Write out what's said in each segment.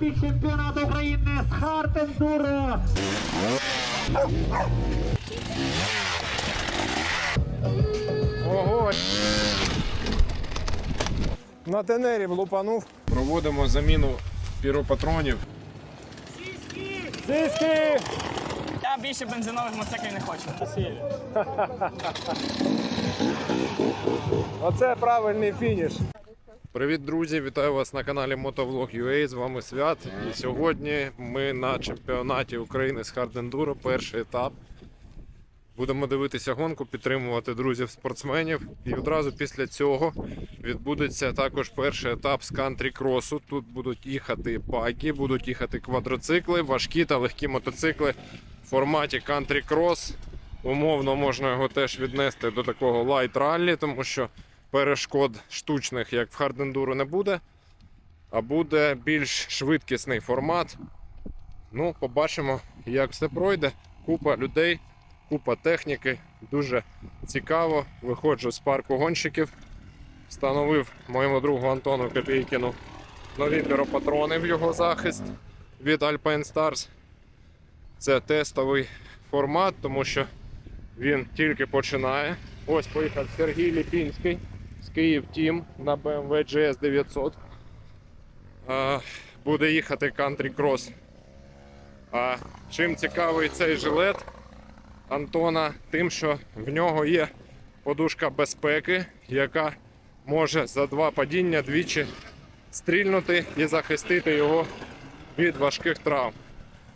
етапі чемпіонату України з Хартендуро. Ого. На тенері влупанув. Проводимо заміну піропатронів. Сіськи! Я більше бензинових мотоциклів не хочу. Оце правильний фініш. Привіт, друзі! Вітаю вас на каналі Motovlog.ua. З вами Свят. І сьогодні ми на чемпіонаті України з хардендуро. Перший етап. Будемо дивитися гонку, підтримувати друзів-спортсменів. І одразу після цього відбудеться також перший етап з кантрі-кросу. Тут будуть їхати баги, будуть їхати квадроцикли, важкі та легкі мотоцикли в форматі кантрі-крос. Умовно можна його теж віднести до такого лайт-раллі, тому що перешкод штучних, як в хардендуру, не буде. А буде більш швидкісний формат. Ну, побачимо, як все пройде. Купа людей, купа техніки. Дуже цікаво. Виходжу з парку гонщиків. Встановив моєму другу Антону Копійкіну нові піропатрони в його захист від Alpine Stars. Це тестовий формат, тому що він тільки починає. Ось поїхав Сергій Ліпінський Київ Тім на BMW GS 900. А, буде їхати Country Cross. А чим цікавий цей жилет Антона? Тим, що в нього є подушка безпеки, яка може за два падіння двічі стрільнути і захистити його від важких травм.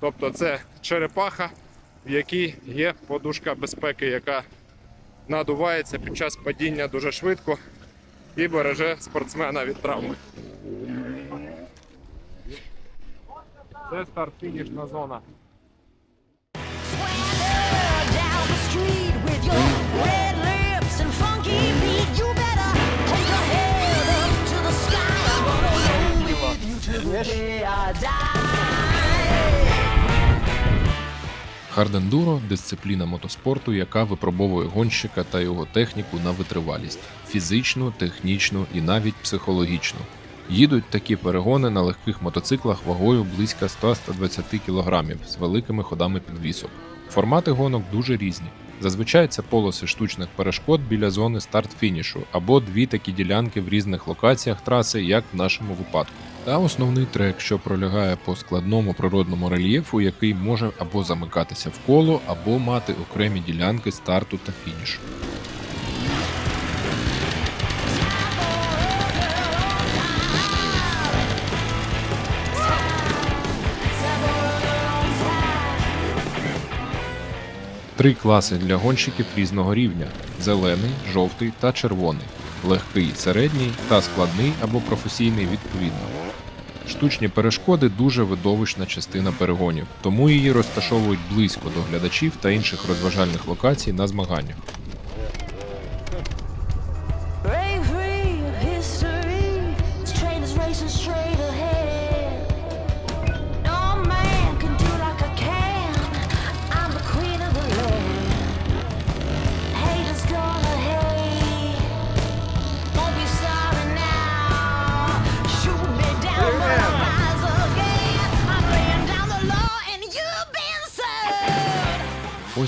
Тобто це черепаха, в якій є подушка безпеки, яка надувається під час падіння дуже швидко і береже спортсмена від травми. Це старт-фінішна зона. I die. Хардендуро дисципліна мотоспорту, яка випробовує гонщика та його техніку на витривалість фізичну, технічну і навіть психологічну. Їдуть такі перегони на легких мотоциклах вагою близько 100-120 кг з великими ходами підвісок. Формати гонок дуже різні. Зазвичай це полоси штучних перешкод біля зони старт-фінішу або дві такі ділянки в різних локаціях траси, як в нашому випадку. Та основний трек, що пролягає по складному природному рельєфу, який може або замикатися в коло, або мати окремі ділянки старту та фінішу. Три класи для гонщиків різного рівня: зелений, жовтий та червоний, легкий, середній та складний або професійний відповідно. Штучні перешкоди дуже видовищна частина перегонів, тому її розташовують близько до глядачів та інших розважальних локацій на змаганнях.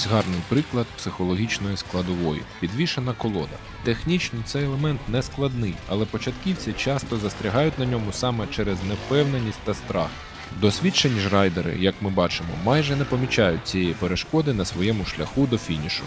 Ось гарний приклад психологічної складової підвішена колода. Технічно цей елемент не складний, але початківці часто застрягають на ньому саме через невпевненість та страх. Досвідчені ж райдери, як ми бачимо, майже не помічають цієї перешкоди на своєму шляху до фінішу.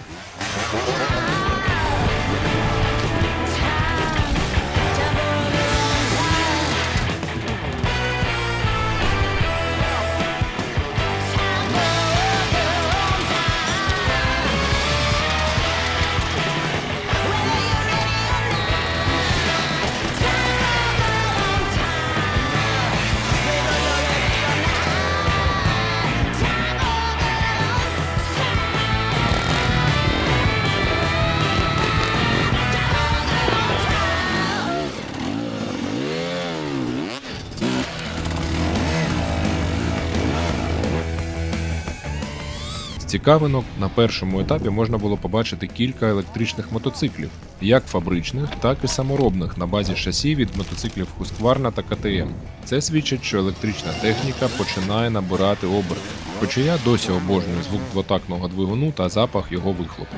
Цікавинок на першому етапі можна було побачити кілька електричних мотоциклів, як фабричних, так і саморобних на базі шасі від мотоциклів Husqvarna та КТМ. Це свідчить, що електрична техніка починає набирати оберт, Хоча я досі обожнюю звук двотактного двигуну та запах його вихлопу.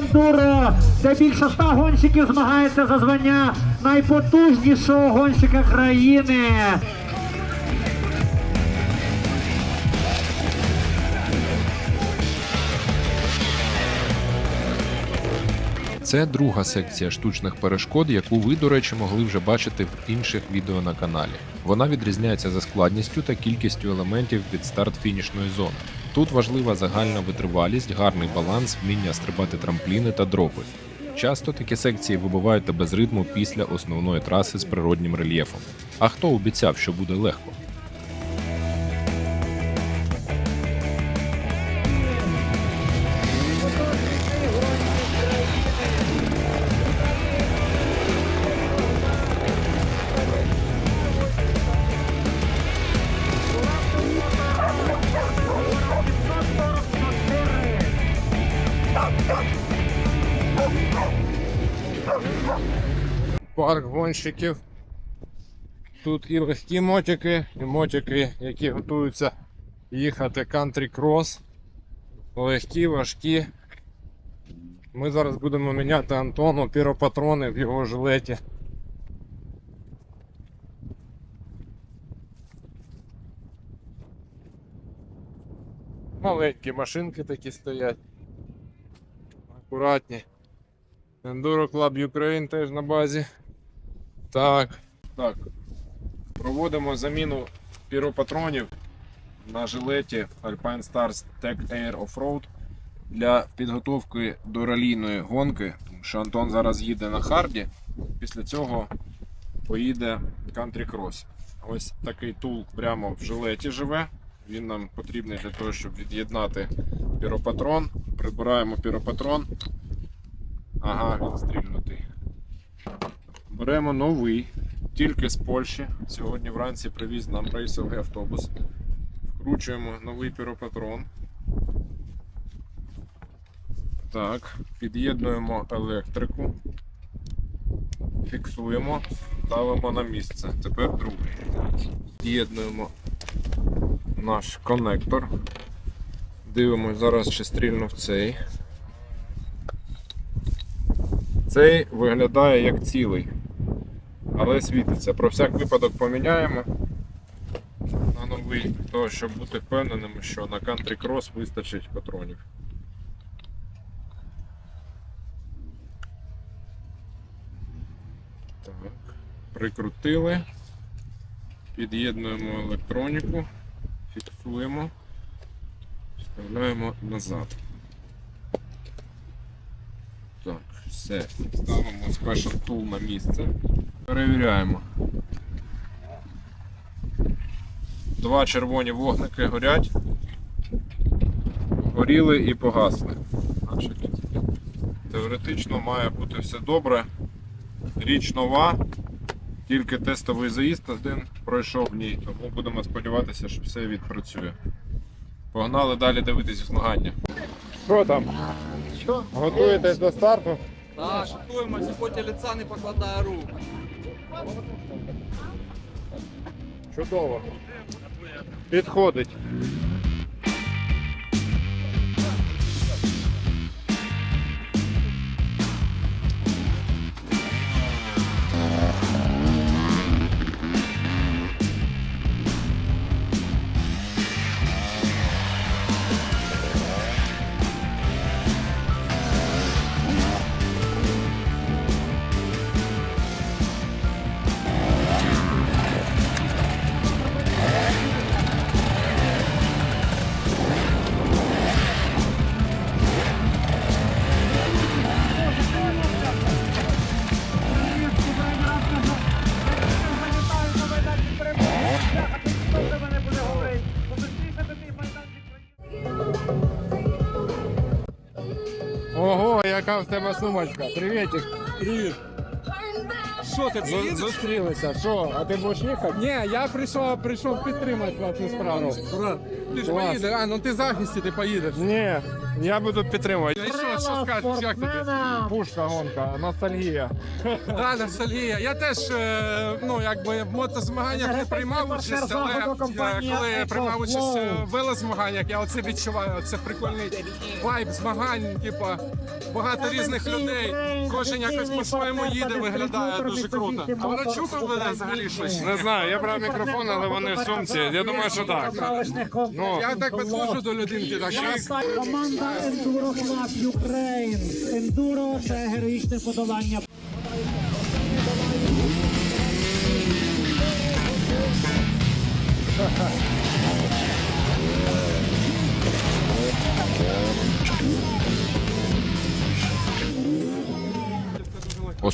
З Хартендуро, де більше ста гонщиків змагається за звання найпотужнішого гонщика країни. Це друга секція штучних перешкод, яку ви, до речі, могли вже бачити в інших відео на каналі. Вона відрізняється за складністю та кількістю елементів від старт-фінішної зони. Тут важлива загальна витривалість, гарний баланс, вміння стрибати трампліни та дропи. Часто такі секції вибивають тебе з ритму після основної траси з природнім рельєфом. А хто обіцяв, що буде легко? Парк гонщиків. Тут і легкі мотики, і мотики, які готуються їхати кантрі крос. Легкі, важкі. Ми зараз будемо міняти Антону піропатрони в його жилеті. Маленькі машинки такі стоять. Акуратні. Enduro Club Ukraine теж на базі. Так. Так. Проводимо заміну піропатронів на жилеті Alpine Stars Tech Air Offroad для підготовки до ралійної гонки. Тому що Антон зараз їде на харді. Після цього поїде Country Cross. Ось такий тул прямо в жилеті живе. Він нам потрібний для того, щоб від'єднати піропатрон. Прибираємо піропатрон. Ага, він стрільнутий. Беремо новий, тільки з Польщі. Сьогодні вранці привіз нам рейсовий автобус. Вкручуємо новий піропатрон. Так, під'єднуємо електрику, фіксуємо, ставимо на місце. Тепер другий. Під'єднуємо наш коннектор. Дивимось зараз, чи стрільнув цей. Цей виглядає як цілий, але світиться. Про всяк випадок поміняємо на новий, того, щоб бути впевненими, що на Country Cross вистачить патронів. Так, прикрутили, під'єднуємо електроніку, фіксуємо, вставляємо назад. Так, все. Ставимо Special Tool на місце. Перевіряємо. Два червоні вогники горять. Горіли і погасли. Значить, теоретично має бути все добре. Річ нова, тільки тестовий заїзд один пройшов в ній, тому будемо сподіватися, що все відпрацює. Погнали далі дивитись змагання. Що там? Що? Готуєтесь до старту? Так, готуємося, поті лиця не покладає рук. Чудово. Підходить. Яка в тебе сумочка. Привітик. Привіт. Що ти, Зу- Зустрілися. Що, а ти будеш їхати? Ні, я прийшов, прийшов підтримати вашу справу. Ти ж Клас. поїдеш, а ну ти в захисті, ти поїдеш. Ні, я буду підтримувати. І що, що скажеш, як тобі? Пушка гонка, ностальгія. Да, Ностальгія. Я теж, е, ну, якби в мотозмаганнях не приймав участь, але е, коли я приймав участь е, в велозмаганнях, я оце відчуваю, це прикольний вайб змагань, типа багато різних людей, кожен якось по-своєму їде, виглядає дуже круто. А вона чухала взагалі щось? Не знаю, я брав мікрофон, але вони в сумці. Я думаю, що так. Ну, Я так підходжу до людинки, так як Команда Enduro Club Ukraine. Enduro це героїчне подолання.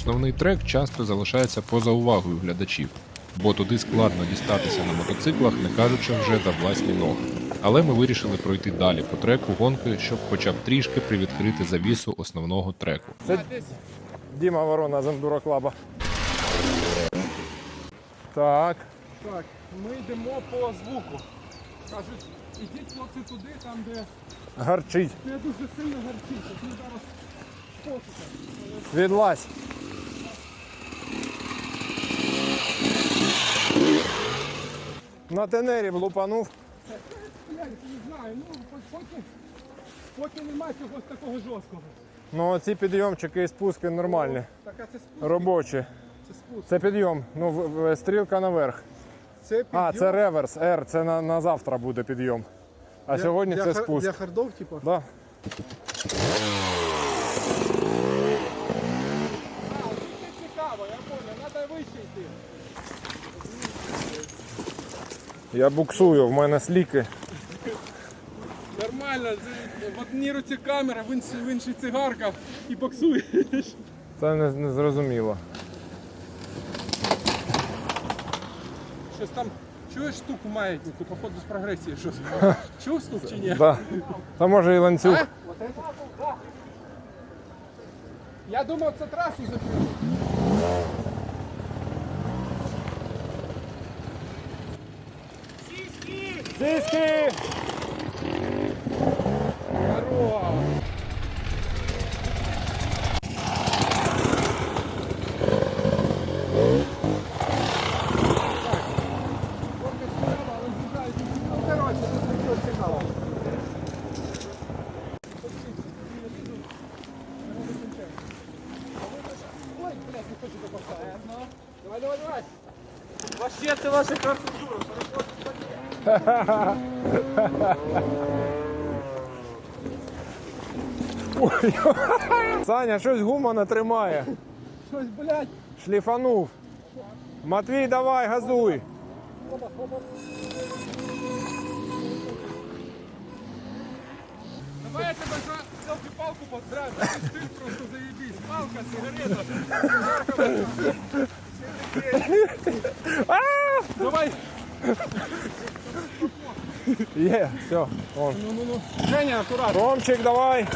Основний трек часто залишається поза увагою глядачів, бо туди складно дістатися на мотоциклах, не кажучи вже за власні ноги. Але ми вирішили пройти далі по треку гонки, щоб хоча б трішки привідкрити завісу основного треку. Це Діма Ворона з Ендуро Клаба. Так. Так, ми йдемо по звуку. Кажуть, ідіть хлопці туди, там де Гарчить. не дуже сильно гарчить. Ми зараз пошукаємо. Відлазь. На тенері влупанув. Я не знаю, ну поки, поки немає чогось такого жорсткого. Ну, ці підйомчики і спуски нормальні. Так, а це спуск, Робочі. це спуск. Це підйом. Ну, в- в- стрілка наверх. Це А, це реверс. R, це на, на завтра буде підйом. А сьогодні це спуск. Для хардов, типу? Да. Це цікаво, я понял, треба вище йти. Я буксую, в мене сліки. Нормально, в одній руці камера, в іншій, в іншій цигарка і боксуєш. Це не, не зрозуміло. Щось там, чуєш стук у маятнику, походу з прогресії щось. Чув стук чи ні? Да. Та може і ланцюг. Я думав, це трасу закрили. Сіськи! Здорово! Короче, тут таке цікаво. Ой, блядь, не хочу до коста. Давай, давай, давай. Вообще, це ваша красотура. Саня, щось гума не тримає. Щось, блядь. Шліфанув. Матвій, давай, газуй. Давай я тебе за селфі-палку поздравлю. Ти стиль просто заебись. Палка, сигарета. Давай. Є, все. Вон. Ну, ну, ну. Женя, акуратно. Ромчик, давай.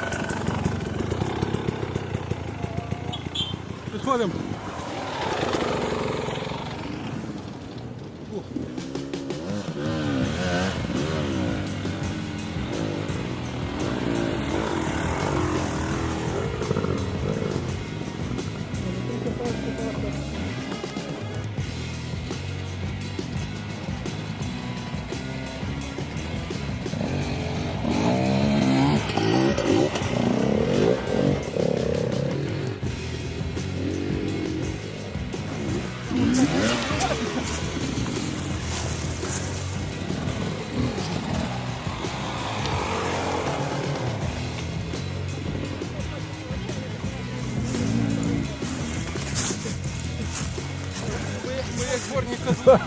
Підходимо. Зборні козли.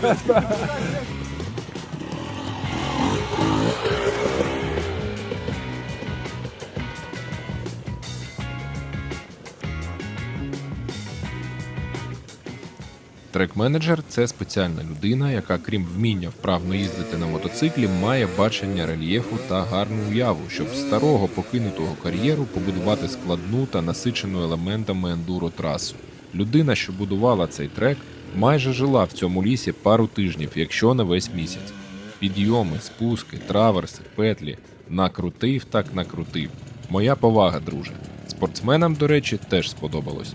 Трек-менеджер це спеціальна людина, яка, крім вміння вправно їздити на мотоциклі, має бачення рельєфу та гарну уяву, щоб старого покинутого кар'єру побудувати складну та насичену елементами ендуро трасу. Людина, що будувала цей трек, майже жила в цьому лісі пару тижнів, якщо не весь місяць. Підйоми, спуски, траверси, петлі. Накрутив так накрутив. Моя повага, друже. Спортсменам, до речі, теж сподобалось.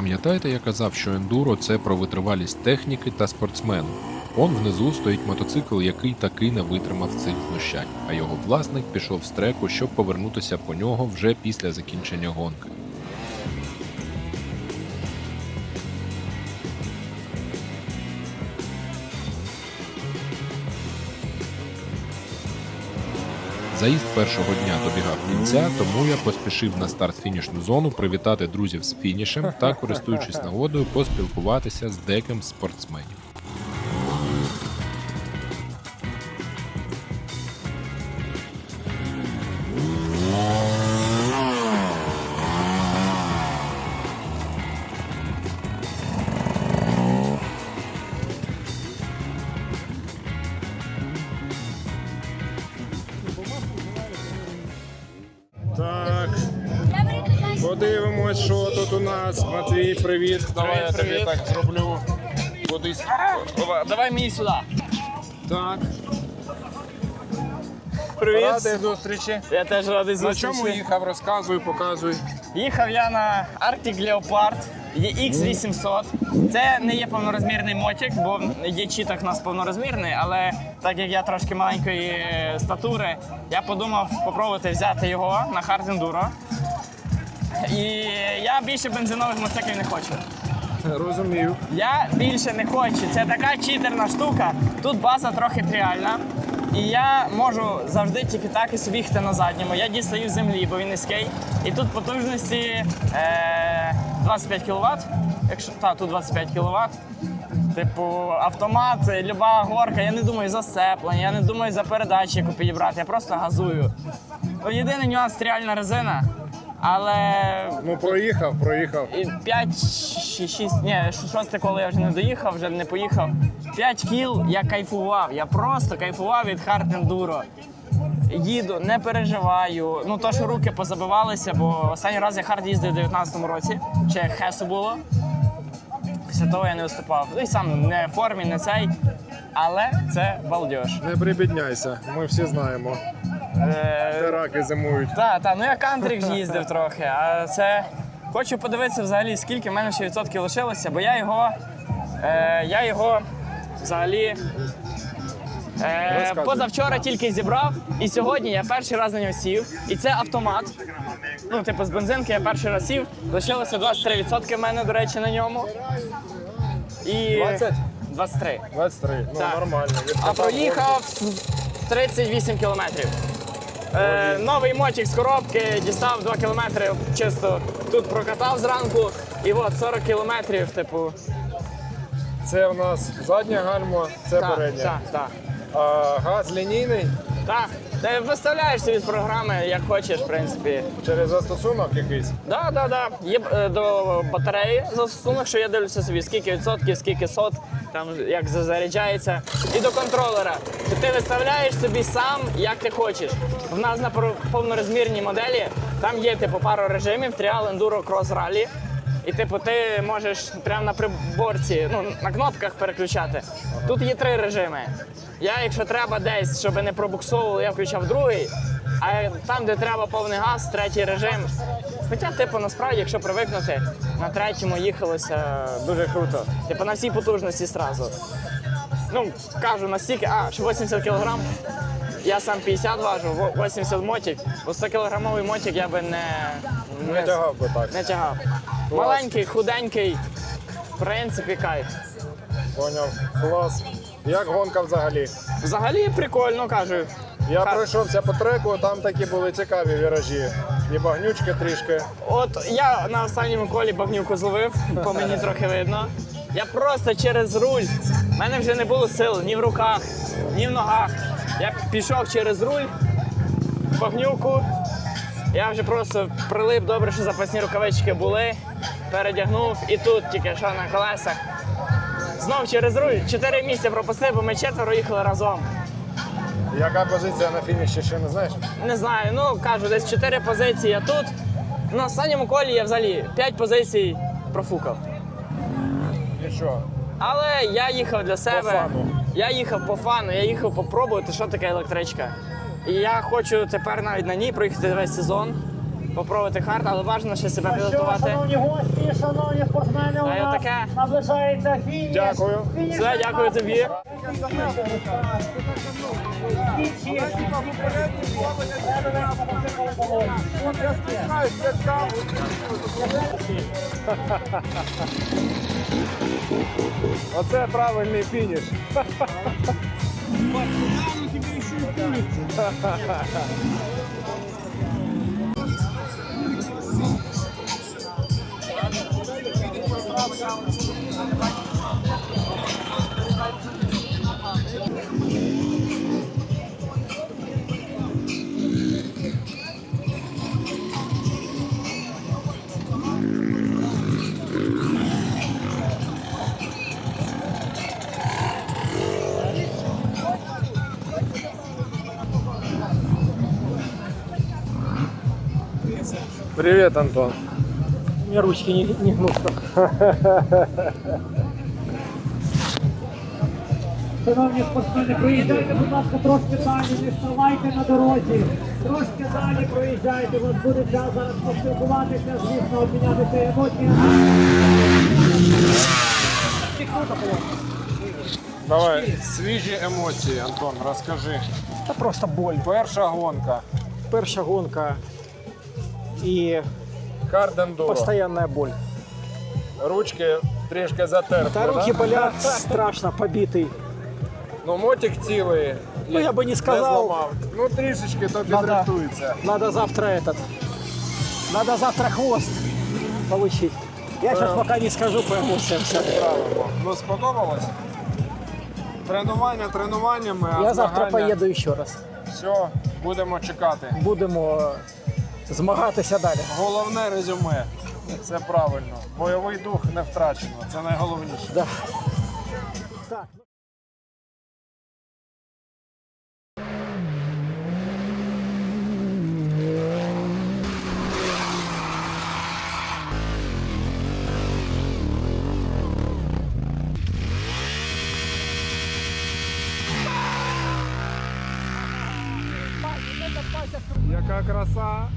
Пам'ятаєте, я казав, що ендуро це про витривалість техніки та спортсмену. Он внизу стоїть мотоцикл, який таки не витримав цих знущань, а його власник пішов з треку, щоб повернутися по нього вже після закінчення гонки. Заїзд першого дня добігав кінця, тому я поспішив на старт-фінішну зону привітати друзів з фінішем та, користуючись нагодою, поспілкуватися з деким спортсменів. Радий зустрічі. Я теж радий На зустрічі. чому їхав? Розказуй, показуй. Їхав я на Arctic Leopard EX800. Це не є повнорозмірний мотик, бо є чіток у нас повнорозмірний, але так як я трошки маленької е, статури, я подумав спробувати взяти його на Hard Enduro. І я більше бензинових мотоциклів не хочу. Розумію. Я більше не хочу. Це така читерна штука. Тут база трохи тріальна. І я можу завжди тільки так і собі їхати на задньому. Я дістаю землі, бо він низький. І тут потужності е, 25 кВт. Якщо та, тут 25 кВт. Типу, автомат, люба горка, я не думаю за сцеплення, я не думаю за передачі, яку підібрати, я просто газую. Ну, Єдиний нюанс тріальна резина, але Ну, проїхав, проїхав. і 5, 6, ні, шосте коло я вже не доїхав, вже не поїхав. 5 кіл я кайфував. Я просто кайфував від хард ендуро. Їду, не переживаю. Ну то, що руки позабивалися, бо останній раз я хард їздив у 19-му році, ще хесу було. Після того я не виступав. Ну і сам не в формі, не цей. Але це балдеж. Не прибідняйся, ми всі знаємо. Е, Раки зимують. Так, так, ну я кантрик ж їздив трохи, а це. Хочу подивитися взагалі, скільки в мене ще відсотків лишилося, бо я його. Е, я його взагалі. Е, Розказуй. позавчора тільки зібрав, і сьогодні я перший раз на нього сів. І це автомат. Ну, типу, з бензинки я перший раз сів. Лишилося 23% в мене, до речі, на ньому. І 20? 23. 23. Ну, Так. нормально. А проїхав 38 кілометрів. Е, новий мотик з коробки, дістав 2 кілометри чисто тут прокатав зранку. І от 40 кілометрів, типу. Це в нас задня гальма, це Так, передня. так, так. А газ лінійний Так, ти виставляєшся від програми, як хочеш, в принципі. через застосунок якийсь. Да, да, да. Є е, до батареї застосунок, що я дивлюся собі, скільки відсотків, скільки сот, там як заряджається. І до контролера. Що ти виставляєш собі сам, як ти хочеш. В нас на пор- повнорозмірній моделі там є типу пару режимів: тріал, ендуро, крос, ралі. І типу ти можеш прямо на приборці, ну на кнопках переключати. Тут є три режими. Я, якщо треба десь, щоб не пробуксовувало, я включав другий. А там, де треба повний газ, третій режим. Хоча, типу, насправді, якщо привикнути, на третьому їхалося дуже круто. Типу на всій потужності зразу. Ну, кажу, настільки, а, що 80 кг. Я сам 50 важу, 80 мотик. Бо 100 кілограмовий мотик я би не, Не тягав би так. не тягав. Маленький, худенький, в принципі, кайф. Поняв. Клас. Як гонка взагалі? Взагалі прикольно, кажу. Я Ха- пройшовся по треку, там такі були цікаві віражі. І багнючки трішки. От я на останньому колі багнюку зловив, по мені трохи видно. Я просто через руль. У мене вже не було сил ні в руках, ні в ногах. Я пішов через руль, в багнюку. Я вже просто прилип, добре, що запасні рукавички були, передягнув і тут тільки що на колесах. Знов через руль. Чотири місця пропустив, бо ми четверо їхали разом. Яка позиція на фініші, ще не знаєш? Не знаю, ну кажу, десь чотири позиції а тут. На останньому колі я взагалі п'ять позицій профукав. І що? Але я їхав для себе. фану. Я їхав по фану, я їхав попробувати, що таке електричка. І я хочу тепер навіть на ній проїхати весь сезон, попробувати хард, але важливо ще себе Що, підготувати. шановні гості, шановні спортсмени, у нас наближається фініш. Дякую. Фініш Все, дякую тобі. Оце правильний фініш. Привіт, Антон. Мне ручки не, не гнутся. Шановні спортсмени, проїжджайте, будь ласка, трошки далі, не вставайте на дорозі. Трошки далі проїжджайте, у вас буде час зараз поспілкуватися, звісно, обмінятися емоціями. Давай, свіжі емоції, Антон, розкажи. Та просто боль. Перша гонка. Перша гонка і Хардендуро. постоянная боль. Ручки трішки затерпли. Та руки да? болят страшно, побитий. Ну, мотик цілий. Ну, я би не сказав. зламав. Ну, трішечки то Надо. підрихтується. Надо завтра этот. Надо завтра хвост получить. Я сейчас пока не скажу по эмоциям все. Правильно. Ну, сподобалось? Тренування тренуваннями, а Я завтра змагання- поїду ще раз. Все, будемо чекати. Будемо змагатися далі. Головне резюме. Це правильно. Бойовий дух не втрачено. Це найголовніше. Да. Так. Яка краса.